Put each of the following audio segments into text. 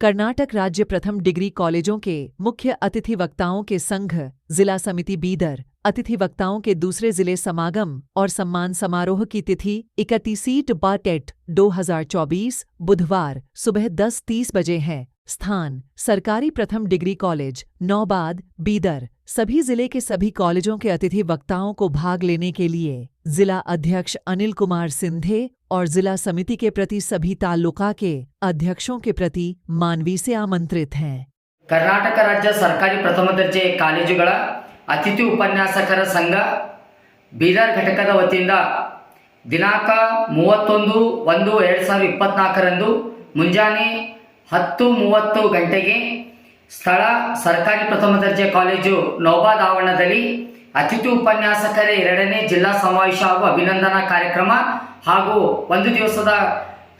कर्नाटक राज्य प्रथम डिग्री कॉलेजों के मुख्य अतिथि वक्ताओं के संघ, जिला समिति बीदर, अतिथि वक्ताओं के दूसरे ज़िले समागम और सम्मान समारोह की तिथि इकतीसीट बाटेट 2024 बुधवार, सुबह दस तीस बजे है। स्थान सरकारी प्रथम डिग्री कॉलेज नौबाद बीदर सभी जिले के सभी कॉलेजों के अतिथि वक्ताओं को भाग लेने के लिए जिला अध्यक्ष अनिल कुमार सिंधे और जिला समिति के प्रति सभी तालुका के अध्यक्षों के प्रति मानवी से आमंत्रित हैं ಕರ್ನಾಟಕ ರಾಜ್ಯ ಸರ್ಕಾರಿ ಪ್ರಥಮ ದರ್ಜೆ ಕಾಲೇಜುಗಳ ಅತಿಥಿ ಉಪನ್ಯಾಸಕರ ಸಂಘ ಬೀದರ್ ಘಟಕದ ವತಿಯಿಂದ ದಿನಾಂಕ ಮೂವತ್ತೊಂದು ಒಂದು ಎರಡು ಸಾವಿರದ ಇಪ್ಪತ್ನಾಲ್ಕರಂದು ಮುಂಜಾನೆ ಹತ್ತು ಮೂವತ್ತು ಗಂಟೆಗೆ ಸ್ಥಳ ಸರ್ಕಾರಿ ಪ್ರಥಮ ದರ್ಜೆ ಕಾಲೇಜು ನೌಬಾದ್ ಆವರಣದಲ್ಲಿ ಅತಿಥಿ ಉಪನ್ಯಾಸಕರ ಎರಡನೇ ಜಿಲ್ಲಾ ಸಮಾವೇಶ ಹಾಗೂ ಅಭಿನಂದನಾ ಕಾರ್ಯಕ್ರಮ ಹಾಗೂ ಒಂದು ದಿವಸದ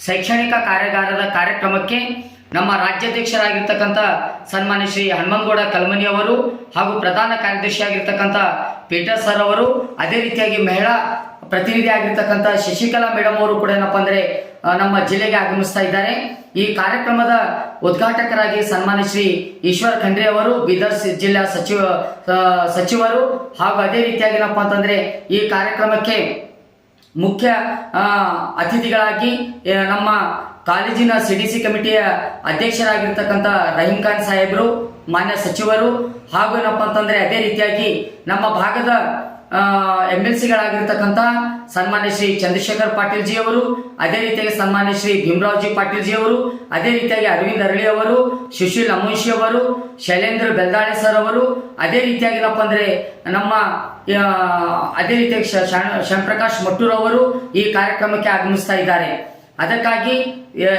ಶೈಕ್ಷಣಿಕ ಕಾರ್ಯಾಗಾರದ ಕಾರ್ಯಕ್ರಮಕ್ಕೆ ನಮ್ಮ ರಾಜ್ಯಾಧ್ಯಕ್ಷರಾಗಿರ್ತಕ್ಕಂಥ ಸನ್ಮಾನ್ಯ ಶ್ರೀ ಹನುಮನಗೌಡ ಕಲ್ಮನಿ ಅವರು ಹಾಗೂ ಪ್ರಧಾನ ಕಾರ್ಯದರ್ಶಿಯಾಗಿರ್ತಕ್ಕಂಥ ಪೀಟರ್ ಸರ್ ಅವರು, ಅದೇ ರೀತಿಯಾಗಿ ಮಹಿಳಾ ಪ್ರತಿನಿಧಿ ಆಗಿರ್ತಕ್ಕಂಥ ಶಶಿಕಲಾ ಮೇಡಮ್ ಅವರು ಕೂಡ ಏನಪ್ಪ ಅಂದರೆ ನಮ್ಮ ಜಿಲ್ಲೆಗೆ ಆಗಮಿಸ್ತಾ ಇದ್ದಾರೆ. ಈ ಕಾರ್ಯಕ್ರಮದ ಉದ್ಘಾಟಕರಾಗಿ ಸನ್ಮಾನ್ಯ ಶ್ರೀ ಈಶ್ವರ್ ಖಂಡ್ರೆ ಅವರು, ಬೀದರ್ ಜಿಲ್ಲಾ ಸಚಿವ ಸಚಿವರು. ಹಾಗೂ ಅದೇ ರೀತಿಯಾಗಿ ಏನಪ್ಪ ಅಂತಂದ್ರೆ, ಈ ಕಾರ್ಯಕ್ರಮಕ್ಕೆ ಮುಖ್ಯ ಅತಿಥಿಗಳಾಗಿ ನಮ್ಮ ಕಾಲೇಜಿನ ಸಿ ಡಿ ಸಿ ಕಮಿಟಿಯ ಅಧ್ಯಕ್ಷರಾಗಿರ್ತಕ್ಕಂಥ ರಹೀಂ ಖಾನ್ ಸಾಹೇಬರು, ಮಾನ್ಯ ಸಚಿವರು. ಹಾಗೂ ಏನಪ್ಪ ಅಂತಂದ್ರೆ, ಅದೇ ರೀತಿಯಾಗಿ ನಮ್ಮ ಭಾಗದ ಎಂ ಎಲ್ ಸಿಗಳಾಗಿರ್ತಕ್ಕಂಥ ಸನ್ಮಾನ್ಯ ಶ್ರೀ ಚಂದ್ರಶೇಖರ್ ಪಾಟೀಲ್ ಜಿ ಅವರು ಅದೇ ರೀತಿಯಾಗಿ ಸನ್ಮಾನ್ಯ ಶ್ರೀ ಭೀಮರಾವ್ ಜಿ ಪಾಟೀಲ್ ಜಿ ಅವರು ಅದೇ ರೀತಿಯಾಗಿ ಅರವಿಂದ್ ಅರಳಿ ಅವರು ಸುಶೀಲ್ ಅಮುನ್ಶಿ ಅವರು ಶೈಲೇಂದ್ರ ಬೆಲ್ದಾಳೆ ಸರ್ ಅವರು ಅದೇ ರೀತಿಯಾಗಿ ಏನಪ್ಪ ಅಂದ್ರೆ ನಮ್ಮ ಅದೇ ರೀತಿಯಾಗಿ ಶ- ಶ- ಶ್ಯಾಮಪ್ರಕಾಶ್ ಮಟ್ಟೂರ್ ಅವರು ಈ ಕಾರ್ಯಕ್ರಮಕ್ಕೆ ಆಗಮಿಸ್ತಾ ಇದ್ದಾರೆ. ಅದಕ್ಕಾಗಿ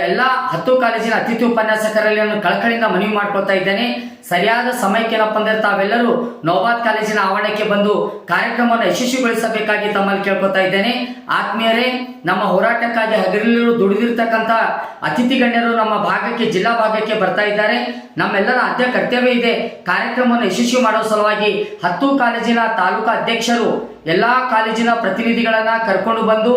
ಎಲ್ಲ ಹತ್ತು ಕಾಲೇಜಿನ ಅತಿಥಿ ಉಪನ್ಯಾಸಕರಲ್ಲಿ ನಾನು ಕಳಕಳಿಯಿಂದ ಮನವಿ ಮಾಡ್ಕೊಳ್ತಾ ಇದ್ದೇನೆ. ಸರಿಯಾದ ಸಮಯಕ್ಕೆ ಏನಪ್ಪ ಅಂದ್ರೆ ತಾವೆಲ್ಲರೂ ನೌಬಾದ್ ಕಾಲೇಜಿನ ಆವರಣಕ್ಕೆ ಬಂದು ಕಾರ್ಯಕ್ರಮವನ್ನು ಯಶಸ್ವಿಗೊಳಿಸಬೇಕಾಗಿ ತಮ್ಮಲ್ಲಿ ಕೇಳ್ಕೊತಾ ಇದ್ದೇನೆ. ಆತ್ಮೀಯರೇ, ನಮ್ಮ ಹೋರಾಟಕ್ಕಾಗಿ ಹಗರಿಲ್ಲೂ ದುಡಿದಿರ್ತಕ್ಕಂಥ ಅತಿಥಿ ಗಣ್ಯರು ನಮ್ಮ ಭಾಗಕ್ಕೆ, ಜಿಲ್ಲಾ ಭಾಗಕ್ಕೆ ಬರ್ತಾ ಇದ್ದಾರೆ. ನಮ್ಮೆಲ್ಲರ ಅಧ್ಯ ಕರ್ತವ್ಯ ಇದೆ. ಕಾರ್ಯಕ್ರಮವನ್ನು ಯಶಸ್ವಿ ಮಾಡುವ ಸಲುವಾಗಿ ಹತ್ತು ಕಾಲೇಜಿನ ತಾಲೂಕಾ ಅಧ್ಯಕ್ಷರು ಎಲ್ಲಾ ಕಾಲೇಜಿನ ಪ್ರತಿನಿಧಿಗಳನ್ನ ಕರ್ಕೊಂಡು ಬಂದು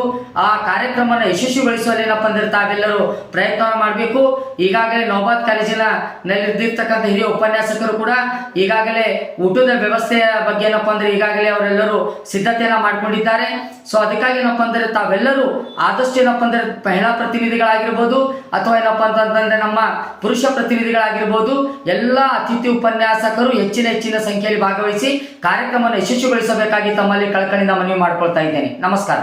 ಆ ಕಾರ್ಯಕ್ರಮನ ಯಶಸ್ವಿಗೊಳಿಸುವಲ್ಲಿ ಏನಪ್ಪ ಅಂದ್ರೆ ತಾವೆಲ್ಲರೂ ಪ್ರಯತ್ನ ಮಾಡಬೇಕು. ಈಗಾಗಲೇ ನೌಬಾದ್ ಕಾಲೇಜಿನ ನಲ್ಲಿರ್ತಕ್ಕಂಥ ಹಿರಿಯ ಉಪನ್ಯಾಸಕರು ಕೂಡ ಈಗಾಗಲೇ ಊಟದ ವ್ಯವಸ್ಥೆಯ ಬಗ್ಗೆ ಏನಪ್ಪ ಅಂದ್ರೆ ಈಗಾಗಲೇ ಅವರೆಲ್ಲರೂ ಸಿದ್ಧತೆಯನ್ನ ಮಾಡ್ಕೊಂಡಿದ್ದಾರೆ. ಸೊ ಅದಕ್ಕಾಗಿ ಏನಪ್ಪ ಅಂದ್ರೆ ತಾವೆಲ್ಲರೂ ಆದಷ್ಟು ಏನಪ್ಪ ಅಂದ್ರೆ ಮಹಿಳಾ ಪ್ರತಿನಿಧಿಗಳಾಗಿರ್ಬೋದು ಅಥವಾ ಏನಪ್ಪ ಅಂತಂದ್ರೆ ನಮ್ಮ ಪುರುಷ ಪ್ರತಿನಿಧಿಗಳಾಗಿರ್ಬೋದು ಎಲ್ಲ ಅತಿಥಿ ಉಪನ್ಯಾಸಕರು ಹೆಚ್ಚಿನ ಹೆಚ್ಚಿನ ಸಂಖ್ಯೆಯಲ್ಲಿ ಭಾಗವಹಿಸಿ ಕಾರ್ಯಕ್ರಮವನ್ನು ಯಶಸ್ವಿಗೊಳಿಸಬೇಕಾಗಿ ತಮ್ಮಲ್ಲಿ ಕಳಕಳಿಯಿಂದ ಮನವಿ ಮಾಡ್ಕೊಳ್ತಾ ಇದ್ದೇನೆ. ನಮಸ್ಕಾರ.